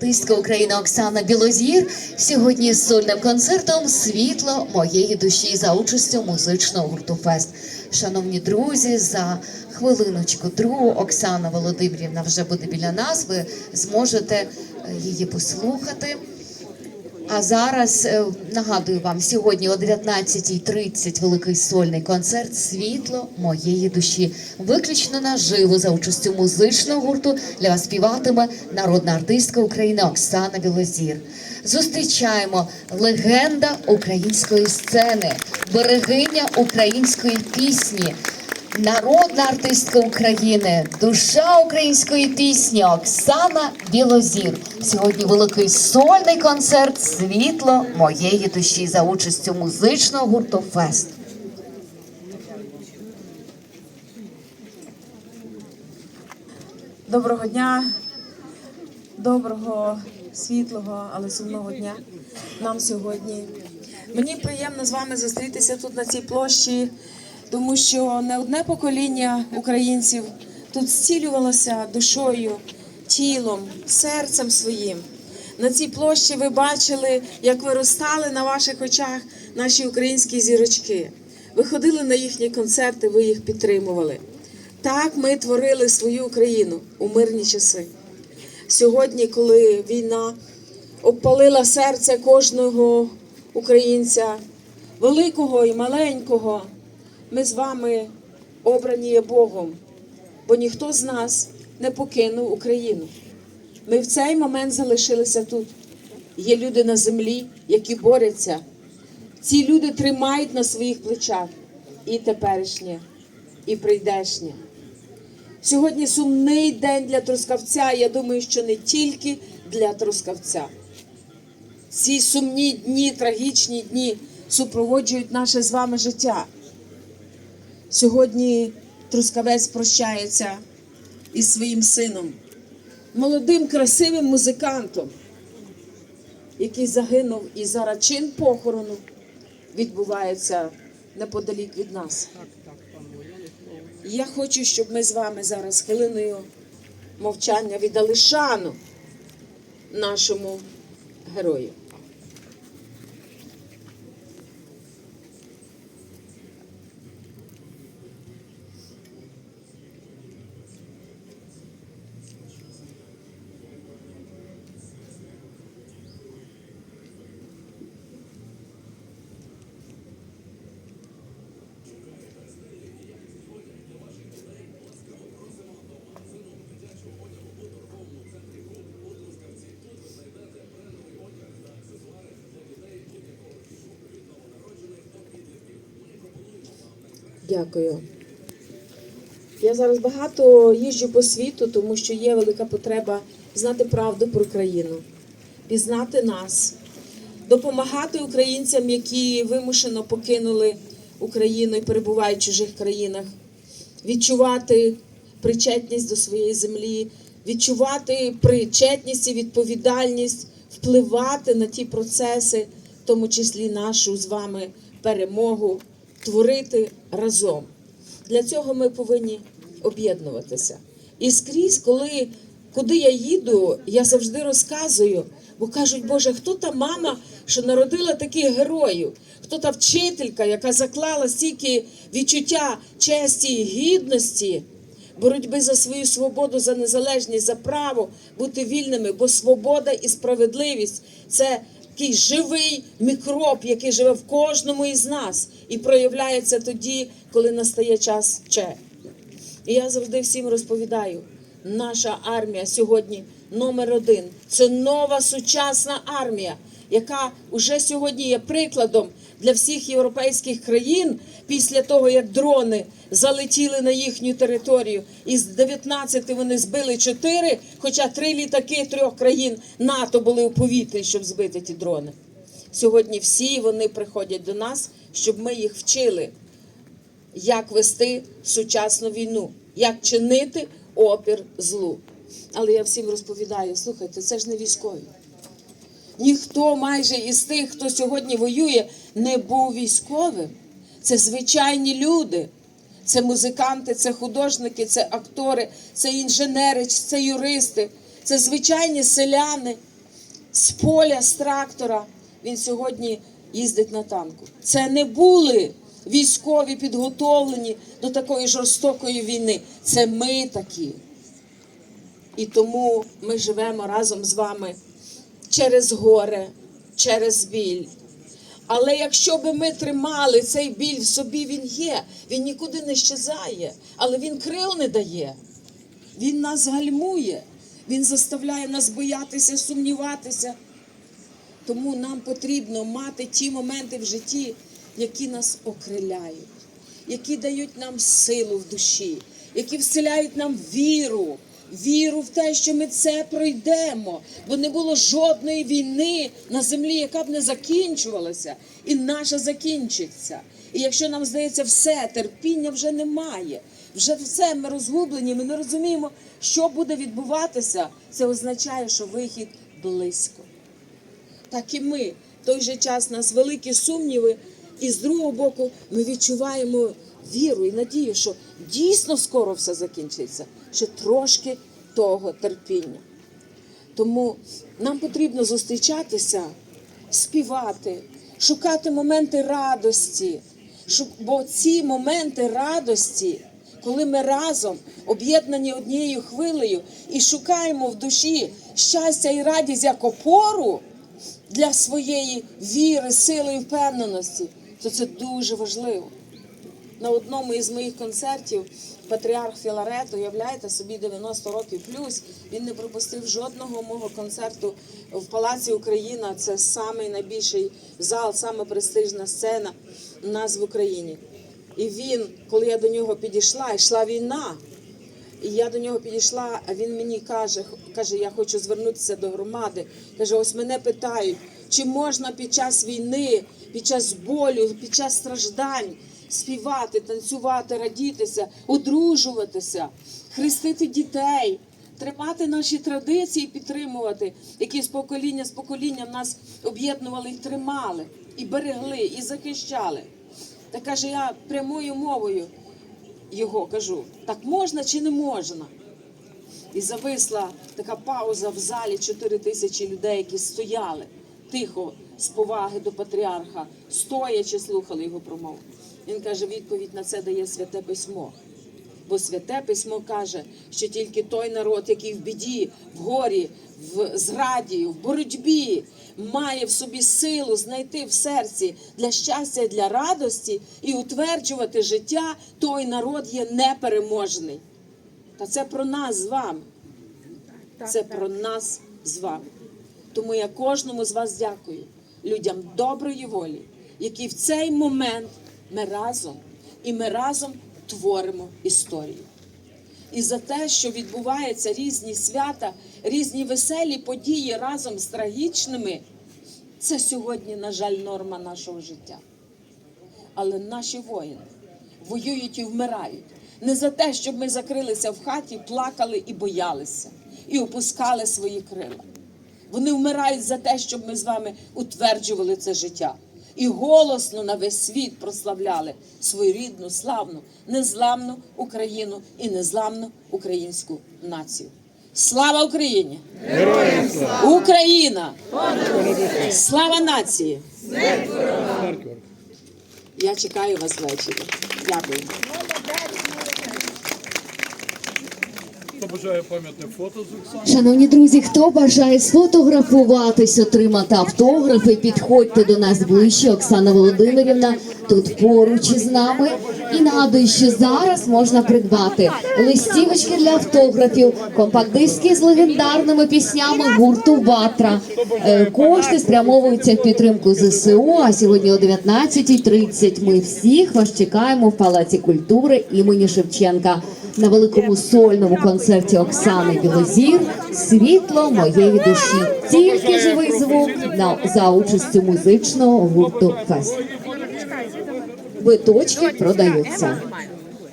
Артистка України Оксана Білозір сьогодні з сольним концертом Світло моєї душі за участю музичного гурту Фест. Шановні друзі, за хвилиночку другу Оксана Володимирівна вже буде біля нас. Ви зможете е, її послухати. А зараз е, нагадую вам сьогодні о 19.30 великий сольний концерт Світло моєї душі. Виключно наживо за участю музичного гурту для вас співатиме народна артистка України Оксана Білозір. Зустрічаємо легенда української сцени, берегиня української пісні. Народна артистка України, душа української пісні Оксана Білозір. Сьогодні великий сольний концерт Світло моєї душі за участю музичного гурту Фест. Доброго дня, доброго, світлого, але сумного дня нам сьогодні. Мені приємно з вами зустрітися тут на цій площі, тому що не одне покоління українців тут зцілювалося душою, тілом, серцем своїм. На цій площі ви бачили, як виростали на ваших очах наші українські зірочки. Ви ходили на їхні концерти, ви їх підтримували. Так ми творили свою Україну у мирні часи. Сьогодні, коли війна обпалила серце кожного українця, великого і маленького, ми з вами обрані є Богом, бо ніхто з нас не покинув Україну. Ми в цей момент залишилися тут. Є люди на землі, які борються. Ці люди тримають на своїх плечах і теперішнє, і прийдешнє. Сьогодні сумний день для Трускавця. Я думаю, що не тільки для Трускавця. Ці сумні дні, трагічні дні супроводжують наше з вами життя. Сьогодні Трускавець прощається із своїм сином, молодим, красивим музикантом, який загинув і зараз чин похорону відбувається неподалік від нас. Я хочу, щоб ми з вами зараз хвилиною мовчання віддали шану нашому герою. Дякую. Я зараз багато їжджу по світу, тому що є велика потреба знати правду про країну, пізнати нас, допомагати українцям, які вимушено покинули Україну і перебувають в чужих країнах, відчувати причетність до своєї землі, відчувати причетність і відповідальність, впливати на ті процеси, в тому числі нашу з вами перемогу, творити разом. Для цього ми повинні об'єднуватися. І скрізь, коли куди я їду, я завжди розказую, бо кажуть, Боже, хто та мама, що народила таких героїв? Хто та вчителька, яка заклала стільки відчуття честі і гідності, боротьби за свою свободу, за незалежність, за право бути вільними, бо свобода і справедливість це такий живий мікроб, який живе в кожному із нас і проявляється тоді, коли настає час че. І я завжди всім розповідаю: наша армія сьогодні номер один. Це нова сучасна армія, яка вже сьогодні є прикладом для всіх європейських країн після того, як дрони залетіли на їхню територію. Із 19 вони збили 4, хоча три літаки трьох країн НАТО були у повітрі, щоб збити ті дрони. Сьогодні всі вони приходять до нас, щоб ми їх вчили як вести сучасну війну, як чинити опір злу. Але я всім розповідаю: слухайте, це ж не військові. Ніхто майже із тих, хто сьогодні воює, не був військовим. Це звичайні люди. Це музиканти, це художники, це актори, це інженери, це юристи, це звичайні селяни, з поля, з трактора. Він сьогодні їздить на танку. Це не були військові підготовлені до такої жорстокої війни. Це ми такі. І тому ми живемо разом з вами через горе, через біль. Але якщо би ми тримали цей біль в собі, він є, він нікуди не щезає, але він крил не дає. Він нас гальмує, він заставляє нас боятися, сумніватися. Тому нам потрібно мати ті моменти в житті, які нас окриляють, які дають нам силу в душі, які вселяють нам віру, віру в те, що ми це пройдемо, бо не було жодної війни на землі, яка б не закінчувалася, і наша закінчиться. І якщо нам здається все, терпіння вже немає, вже все ми розгублені, ми не розуміємо, що буде відбуватися. Це означає, що вихід близько так і ми. В той же час нас великі сумніви, і з другого боку ми відчуваємо віру і надію, що дійсно скоро все закінчиться, ще трошки того терпіння. Тому нам потрібно зустрічатися, співати, шукати моменти радості, бо ці моменти радості, коли ми разом об'єднані однією хвилею і шукаємо в душі щастя і радість як опору для своєї віри, сили і впевненості, то це дуже важливо. На одному із моїх концертів патріарх Філарет, уявляєте собі 90 років плюс, він не пропустив жодного мого концерту в Палаці Україна. Це самий найбільший зал, саме престижна сцена у нас в Україні. І він, коли я до нього підійшла, йшла війна. І я до нього підійшла, а він мені каже, каже, я хочу звернутися до громади. Каже, ось мене питають, чи можна під час війни, під час болю, під час страждань співати, танцювати, радітися, одружуватися, хрестити дітей, тримати наші традиції, підтримувати, які з покоління з поколінням нас об'єднували і тримали, і берегли, і захищали. Та каже, я прямою мовою його кажу, так можна чи не можна? І зависла така пауза в залі, 4 тисячі людей, які стояли тихо з поваги до патріарха, стоячи слухали його промову. Він каже, відповідь на це дає святе письмо. Бо святе письмо каже, що тільки той народ, який в біді, в горі, в зраді, в боротьбі, має в собі силу знайти в серці для щастя, і для радості і утверджувати життя, той народ є непереможний. Та це про нас з вами. Це про нас з вами. Тому я кожному з вас дякую, людям доброї волі, які в цей момент ми разом і ми разом творимо історію. І за те, що відбуваються різні свята, різні веселі події разом з трагічними, це сьогодні, на жаль, норма нашого життя. Але наші воїни воюють і вмирають не за те, щоб ми закрилися в хаті, плакали і боялися, і опускали свої крила. Вони вмирають за те, щоб ми з вами утверджували це життя. І голосно на весь світ прославляли свою рідну, славну, незламну Україну і незламну українську націю. Слава Україні! Героям слава! Україна! Слава нації! Я чекаю вас ввечері. Дякую. Бажає пам'ятне фото з Оксаною? Шановні друзі, хто бажає сфотографуватись, отримати автографи, підходьте до нас ближче. Оксана Володимирівна тут поруч із нами. І нагадую, що зараз можна придбати листівочки для автографів, компакт-диски з легендарними піснями гурту Ватра. Е, Кошти спрямовуються в підтримку ЗСУ. А сьогодні о 19.30 ми всіх вас чекаємо в Палаці культури імені Шевченка на великому сольному концерті Оксани Білозір Світло моєї душі. Тільки живий звук на за участю музичного гурту Фест. Виточки продаються.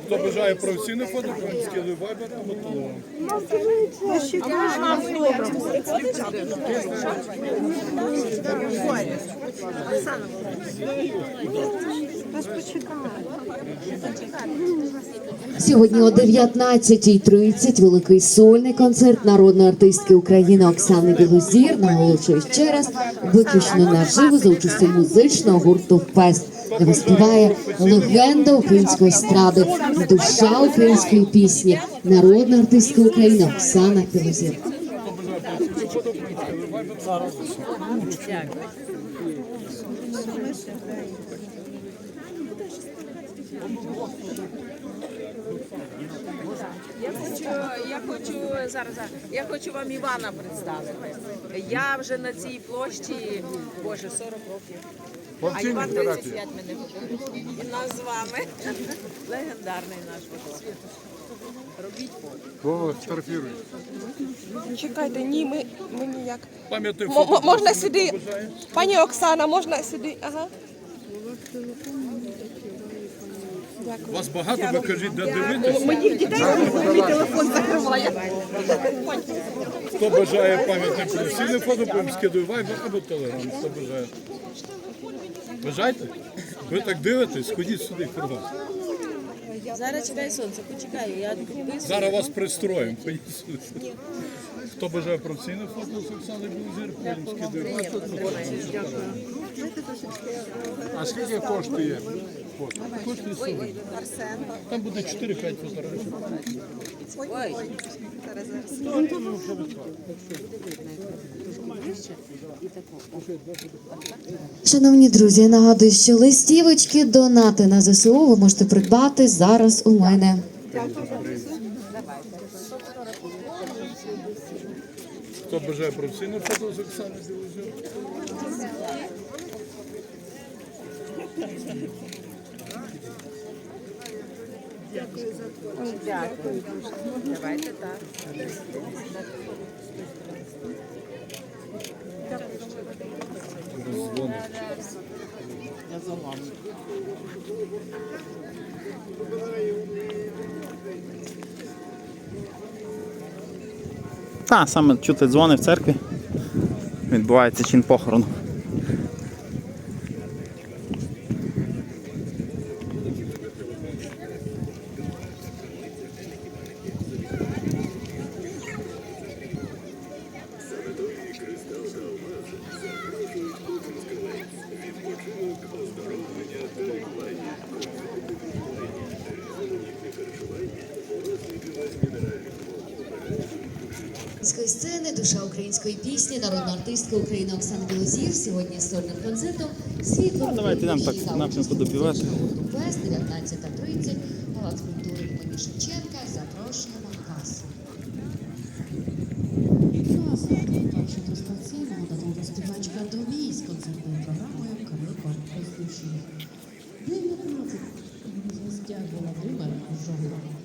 Хто бажає професійне фото, скидує вайбер або телеграм. Сьогодні о 19.30 великий сольний концерт народної артистки України Оксани Білозір наголошує ще раз виключно наживо за участю музичного гурту Фест, де виспіває легенда української естради, душа української пісні, народна артистка України Оксана Білозір. Я хочу, я хочу зараз, зараз, я хочу вам Івана представити. Я вже на цій площі, боже, 40 років. А Іван 35 мене виховав. І нас з вами. Легендарний наш водосвіт. Робіть фото. Чекайте, ні, ми, ми ніяк. М- можна сюди. Пані Оксана, можна сюди. Ага. Вас багато, ви кажіть, де дивитися. Моїх дітей мій телефон закриває. Хто бажає пам'ятне професійне фото, потім скидує вайбер або телеграм. Хто бажає. Бажайте? Ви так дивитесь, ходіть сюди кругом. Зараз чекай сонце, почекаю, я підписую. Зараз вас пристроїмо. Ходіть сюди. Хто бажає професійне фото з Оксаною Білозір, потім скидує. А скільки коштує? фото? Коштує 40. Там буде 4-5 фотографій. Ой, Шановні друзі, я нагадую, що листівочки, донати на ЗСУ ви можете придбати зараз у мене. Хто бажає професійне фото з Оксаною Білозір? дякую. Давайте так. Та, саме чути дзвони в церкві. Відбувається чин похорону. Сцени, душа української пісні, народна артистка України Оксана Білозір сьогодні з сольним концертом світло. Давайте нам так напрямку допівати. Фест 19.30, Палац культури імені Шевченка. Запрошуємо вас. Співачка Домій з концертною програмою Криком з душі. 19 в гостях Володимир Жогла.